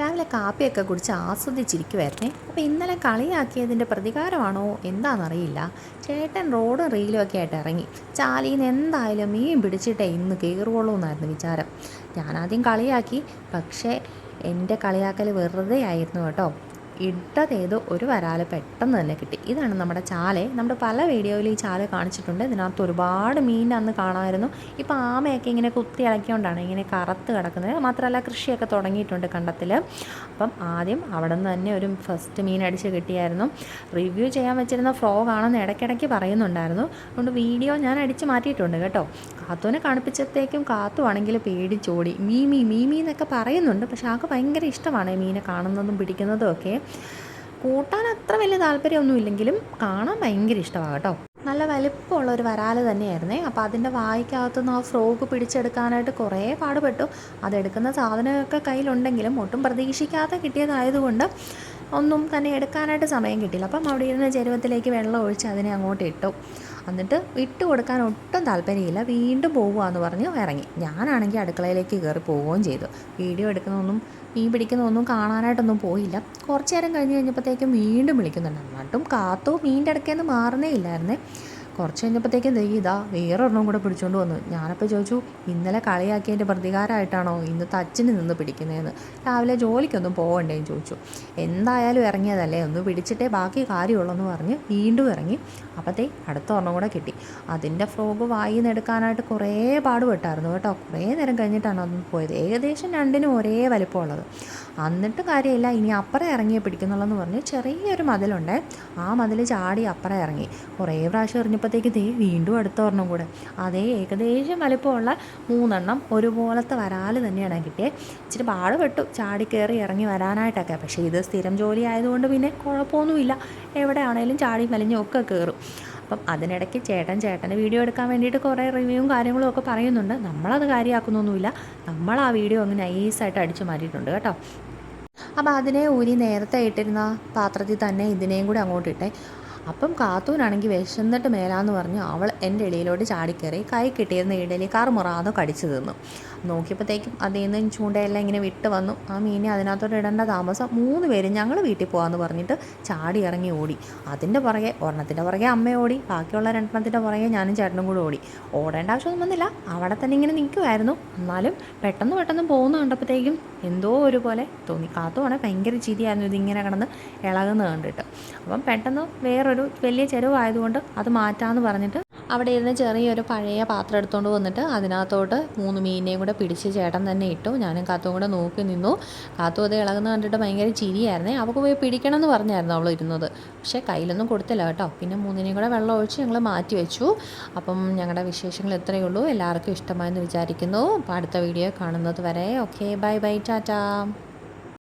രാവിലെ കാപ്പിയൊക്കെ കുടിച്ച് ആസ്വദിച്ചിരിക്കുമായിരുന്നേ അപ്പോൾ ഇന്നലെ കളിയാക്കിയതിന്റെ പ്രതികാരമാണോ? എന്താണെന്നറിയില്ല. ചേട്ടൻ റോഡ് റീലും ഒക്കെ ആയിട്ട് ഇറങ്ങി. ചാലിയിൽ നിന്ന് എന്തായാലും മീൻ പിടിച്ചിട്ടേ ഇന്ന് കയറുള്ളൂ എന്നായിരുന്നു വിചാരം. ഞാനാദ്യം കളിയാക്കി. പക്ഷേ എന്റെ കളിയാക്കൽ വെറുതെ ആയിരുന്നു കേട്ടോ. ഇട്ടതേതോ ഒരു വരാൽ പെട്ടെന്ന് തന്നെ കിട്ടി. ഇതാണ് നമ്മുടെ ചാല. നമ്മുടെ പല വീഡിയോയിൽ ഈ ചാല കാണിച്ചിട്ടുണ്ട്. ഇതിനകത്ത് ഒരുപാട് മീൻ അന്ന് കാണാമായിരുന്നു. ഇപ്പോൾ ആമയൊക്കെ ഇങ്ങനെ കുത്തി ഇളക്കിയോണ്ടാണ് ഇങ്ങനെ കറുത്ത് കിടക്കുന്നത്. മാത്രമല്ല കൃഷിയൊക്കെ തുടങ്ങിയിട്ടുണ്ട് കണ്ടത്തിൽ അപ്പം ആദ്യം അവിടെ നിന്ന് തന്നെ ഒരു ഫസ്റ്റ് മീൻ അടിച്ച് കിട്ടിയായിരുന്നു. റിവ്യൂ ചെയ്യാൻ വെച്ചിരുന്ന ഫ്രോഗാണെന്ന് ഇടയ്ക്കിടയ്ക്ക് പറയുന്നുണ്ടായിരുന്നു. അതുകൊണ്ട് വീഡിയോ ഞാൻ അടിച്ച് മാറ്റിയിട്ടുണ്ട് കേട്ടോ. കാത്തുവിനെ കാണിപ്പിച്ചത്തേക്കും കാത്തു ആണെങ്കിൽ പേടിച്ചോടി. മീമി മീമി എന്നൊക്കെ പറയുന്നുണ്ട്. പക്ഷെ ആൾക്ക് ഭയങ്കര ഇഷ്ടമാണ് മീനെ കാണുന്നതും പിടിക്കുന്നതും ഒക്കെ. കൂട്ടാൻ അത്ര വലിയ താല്പര്യമൊന്നും ഇല്ലെങ്കിലും കാണാൻ ഭയങ്കര ഇഷ്ടമാണ് കേട്ടോ. നല്ല വലിപ്പമുള്ള ഒരു വരാൽ തന്നെയായിരുന്നേ. അപ്പോൾ അതിന്റെ വായിക്കകത്തുനിന്ന് ആ ഫ്രോക്ക് പിടിച്ചെടുക്കാനായിട്ട് കുറേ പാടുപെട്ടു. അതെടുക്കുന്ന സാധനമൊക്കെ കയ്യിലുണ്ടെങ്കിലും ഒട്ടും പ്രതീക്ഷിക്കാതെ കിട്ടിയതായതുകൊണ്ട് ഒന്നും തന്നെ എടുക്കാനായിട്ട് സമയം കിട്ടിയില്ല. അപ്പം അവിടെ ഇരുന്ന് ചെരുവത്തിലേക്ക് വെള്ളം ഒഴിച്ച് അതിനെ അങ്ങോട്ട് ഇട്ടു. എന്നിട്ട് വിട്ടു കൊടുക്കാൻ ഒട്ടും താല്പര്യമില്ല. വീണ്ടും പോകുകയെന്ന് പറഞ്ഞ് ഇറങ്ങി. ഞാനാണെങ്കിൽ അടുക്കളയിലേക്ക് കയറി പോവുകയും ചെയ്തു. വീഡിയോ എടുക്കുന്നതൊന്നും മീൻ പിടിക്കുന്നതൊന്നും കാണാനായിട്ടൊന്നും പോയില്ല. കുറച്ച് നേരം കഴിഞ്ഞ് കഴിഞ്ഞപ്പോഴത്തേക്കും വീണ്ടും വിളിക്കുന്നുണ്ട്. എന്നിട്ടും കാത്തു മീന്റെ നിന്ന് മാറുന്നേ ഇല്ലായിരുന്നേ. കുറച്ച് കഴിഞ്ഞപ്പോഴത്തേക്കും ദേ ഇതാ വേറൊരെണ്ണം കൂടെ പിടിച്ചുകൊണ്ട് വന്നു. ഞാനപ്പോൾ ചോദിച്ചു ഇന്നലെ കളിയാക്കിയതിന്റെ പ്രതികാരമായിട്ടാണോ ഇന്ന് തച്ചിന് നിന്ന് പിടിക്കുന്നതെന്ന്? രാവിലെ ജോലിക്കൊന്നും പോകണ്ടേന്ന് ചോദിച്ചു. എന്തായാലും ഇറങ്ങിയതല്ലേ ഒന്ന് പിടിച്ചിട്ടേ ബാക്കി കാര്യമുള്ളൂ എന്ന് പറഞ്ഞ് വീണ്ടും ഇറങ്ങി. അപ്പോഴത്തേ അടുത്ത ഒരെണ്ണം കൂടെ കിട്ടി. അതിന്റെ ഫ്രോഗ് നിന്ന് എടുക്കാനായിട്ട് കുറേ പാടുപെട്ടായിരുന്നു കേട്ടോ. കുറേ നേരം കഴിഞ്ഞിട്ടാണ് അതൊന്ന് പോയത്. ഏകദേശം രണ്ടിനും ഒരേ വലിപ്പമുള്ളത്. എന്നിട്ട് കാര്യമില്ല. ഇനി അപ്പുറം ഇറങ്ങിയേ പിടിക്കുന്നുള്ളെന്ന് പറഞ്ഞ് ചെറിയൊരു മതിലുണ്ട്. ആ മതിൽ ചാടി അപ്പുറം ഇറങ്ങി. കുറേ പ്രാവശ്യം എറിഞ്ഞപ്പോഴത്തേക്ക് ദേ വീണ്ടും അടുത്ത ഒരെണ്ണം കൂടെ. അതേ ഏകദേശം വലിപ്പമുള്ള മൂന്നെണ്ണം ഒരുപോലത്തെ വരാൽ തന്നെയാണ് കിട്ടിയത് ഇച്ചിരി പാടുപെട്ടു ചാടി കയറി ഇറങ്ങി വരാനായിട്ടൊക്കെ. പക്ഷേ ഇത് സ്ഥിരം ജോലി ആയതുകൊണ്ട് പിന്നെ കുഴപ്പമൊന്നുമില്ല. എവിടെയാണേലും ചാടി മലിഞ്ഞൊക്കെ കയറും. അപ്പം അതിനിടയ്ക്ക് ചേട്ടൻ ചേട്ടന്റെ വീഡിയോ എടുക്കാൻ വേണ്ടിയിട്ട് കുറേ റിവ്യൂവും കാര്യങ്ങളും ഒക്കെ പറയുന്നുണ്ട്. നമ്മളത് കാര്യമാക്കുന്നൊന്നുമില്ല. നമ്മൾ ആ വീഡിയോ അങ്ങ് നൈസായിട്ട് അടിച്ചു മാറ്റിയിട്ടുണ്ട് കേട്ടോ. അപ്പോൾ അതിനെ ഊരി നേരത്തെ ഇട്ടിരുന്ന പാത്രത്തിൽ തന്നെ ഇതിനെയും കൂടി അങ്ങോട്ട് ഇട്ടേ. അപ്പം കാത്തൂനാണെങ്കിൽ വിശന്നിട്ട് മേലാന്ന് പറഞ്ഞ് അവൾ എന്റെ ഇടയിലോട്ട് ചാടിക്കയറി കൈ കിട്ടിയിരുന്ന ഇടയിൽ കറുമുറാതെ കടിച്ചു തിന്നു. നോക്കിയപ്പോഴത്തേക്കും അതിൽ നിന്ന് ചൂണ്ടയെല്ലാം ഇങ്ങനെ വിട്ട് വന്നു. ആ മീനെ അതിനകത്തോട്ട് ഇടേണ്ട താമസം മൂന്ന് പേരും ഞങ്ങൾ വീട്ടിൽ പോകാമെന്ന് പറഞ്ഞിട്ട് ചാടി ഇറങ്ങി ഓടി. അതിന്റെ പുറകെ ഒരെണ്ണത്തിന്റെ പുറകെ അമ്മ ഓടി. ബാക്കിയുള്ള രണ്ടെണ്ണത്തിന്റെ പുറകെ ഞാനും ചേട്ടനും കൂടെ ഓടി. ഓടേണ്ട ആവശ്യമൊന്നും വന്നില്ല. അവിടെ തന്നെ ഇങ്ങനെ നിൽക്കുമായിരുന്നു എന്നാലും പെട്ടെന്ന് പെട്ടെന്ന് പോകുന്ന കണ്ടപ്പോഴത്തേക്കും എന്തോ ഒരു പോലെ തോന്നി. കാത്തുവാണെങ്കിൽ ഭയങ്കര ചിരിയായിരുന്നു ഇതിങ്ങനെ കിടന്ന് ഇളകുന്നത് കണ്ടിട്ട്. അപ്പം പെട്ടെന്ന് വേറൊരു വലിയ ചെരുവായതുകൊണ്ട് അത് മാറ്റാമെന്ന് പറഞ്ഞിട്ട് അവിടെ ഇരുന്ന് ചെറിയൊരു പഴയ പാത്രം എടുത്തുകൊണ്ട് വന്നിട്ട് അതിനകത്തോട്ട് മൂന്ന് മീനിനെയും കൂടെ പിടിച്ച് ചേട്ടൻ തന്നെ ഇട്ടു. ഞാനും കാത്തും കൂടെ നോക്കി നിന്നു. കാത്തു അത് ഇളകുന്ന കണ്ടിട്ട് ഭയങ്കര ചിരിയായിരുന്നേ. അവൾക്ക് പോയി പിടിക്കണം എന്ന് പറഞ്ഞായിരുന്നു അവൾ ഇരുന്നത്. പക്ഷേ കയ്യിലൊന്നും കൊടുത്തില്ല കേട്ടോ. പിന്നെ മൂന്നിനെയും കൂടെ വെള്ളം ഒഴിച്ച് ഞങ്ങൾ മാറ്റി വെച്ചു. അപ്പം ഞങ്ങളുടെ വിശേഷങ്ങൾ ഇത്രയേ ഉള്ളൂ. എല്ലാവർക്കും ഇഷ്ടമായെന്ന് വിചാരിക്കുന്നു. അപ്പോൾ അടുത്ത വീഡിയോ കാണുന്നത് വരെ. Okay bye bye tata.